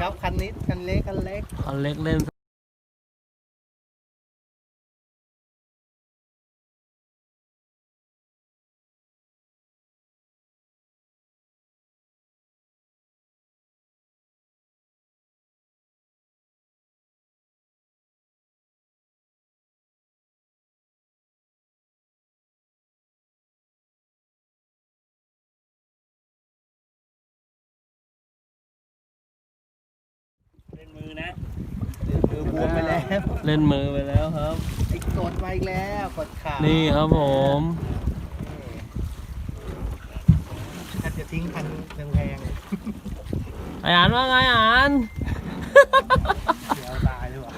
ครับคันนี้คันเล็กคันเล็ก คันเล็กเล่น เล่นมือนะมือบวมไปแล้ว เล่นมือไปแล้วครับไอ้กดมาอีกแล้วกดขานี่ครับผมถ้าจะทิ้งคันแพงไออ่านว่าไงอ่าน ๆเดี๋ยวตายเลยว่ะ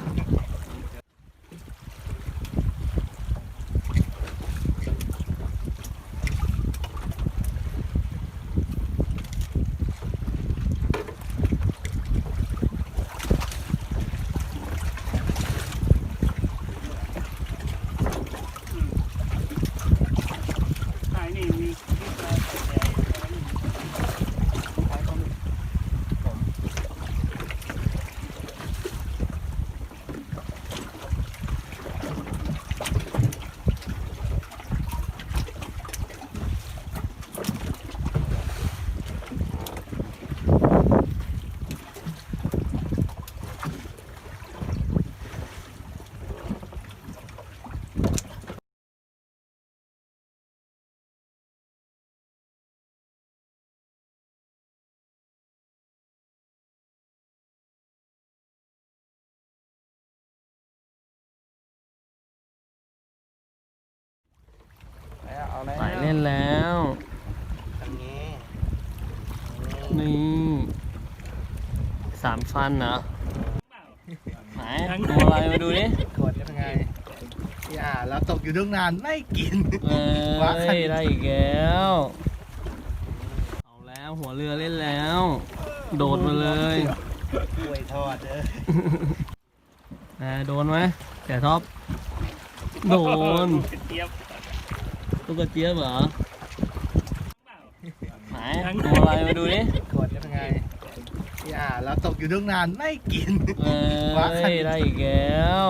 ใช่นี่มีมีปลาใหญ่ๆ เอาแล้วสายเล่นแล้วคันนี้นี่สามฟันเหรอไหนดูอะไรมาดูดิกดยังไงที่อ่าเราตกอยู่ตั้งนานไม่กินเอ้ว้าคันยได้อีกแล้ว เอาแล้วหัวเรือเล่นแล้ว โดดมาเลยกล้วยทอดเด้ออ่าโดนไหมแต่ท็อปโดนเจี๊ยบ ตุ๊กตาเจี๊ยบเหรอไหนดูอะไรมาดูดิกดยังไงที่อ่าเราตกอยู่ตั้งนานไม่กินเอ้ว้าคันยได้อีกแล้ว